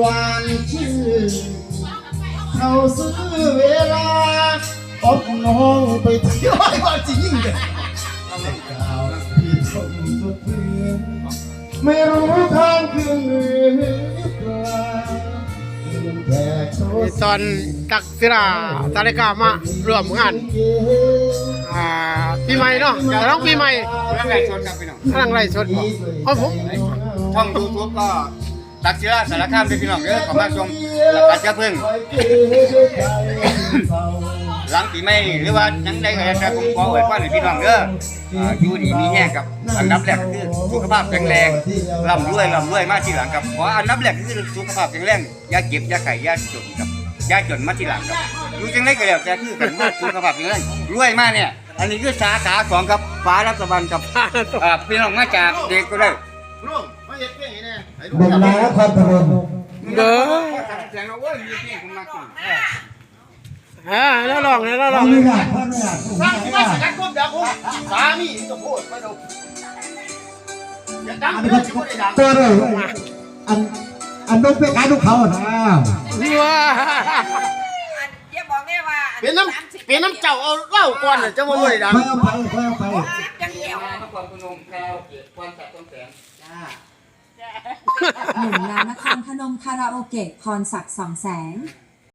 หวานชื่นเขาซื้อเวลาอบน้องไปเที่ยวไอ้บ้าจริงเลยกล่าวพี่ชมสุดเพียงไม่รู้ทางคืนหรือเปล่าลืมแค่โทรตอนตักศิลาตาลิกามารวมงานอ่าปีใหม่เนาะฉลองปีใหม่เรื่องไก่ชนครับพี่น้องกำลังไล่สดบ่เอาผมช่องยูทูบก็ ตักศิลาสารคามด้วยพี่น้องเด้อเข้ามาชมแล้วก็จะเพิ่ง หลังปีใหม่หรือว่ายังได้ก็จะผมขออวยพรให้พี่น้องเด้ออ่าอยู่ดีมีแห้งครับอันดับแรกคือสุขภาพแข็งแรงร่ำรวยร่ำรวยมาทีหลังครับขออันดับแรกคือสุขภาพแข็งแรงอย่าเก็บอย่าไข่อย่าจนครับอย่าจนมาทีหลังครับอยู่จังไดก็แล้วแต่คือกันว่าสุขภาพแข็งแรงรวยมากเนี่ยอันนี้คือสาขาสองครับฟ้ารัฐบาลครับอ่าพี่น้องมาจากเด็กก็ได้ ลุงมาเฮ็ดเพียงนี้แน่ไอ้ลุงเบิ่งนาครพนมเด้อเสียงเราเว้ยมีเพลงผมมากินอ่าแล้วลองแล้วลพ่อองไม่อยากพ่อไม่อยากสร้างที่มาสกัดควบดักผมสามีจะพูดไปดูอย่าดังอันเด้นี้อจะพูดได้ดังตัวเลยอันอันนู้นเป็นการดูเขานะว้าอย่าบอกแม่ว่าเป็นน้ำเป็นน้ำเจ้าเอาเหล้าก่อนน่ะจะมาพูดได้ดังค่อยเอาไปค่อยเอาไป มคาราโอเกะความสัตย์ต้นแสงหนุ่มลานครพนมคาราโอเกะพรศักดิ์สองแสง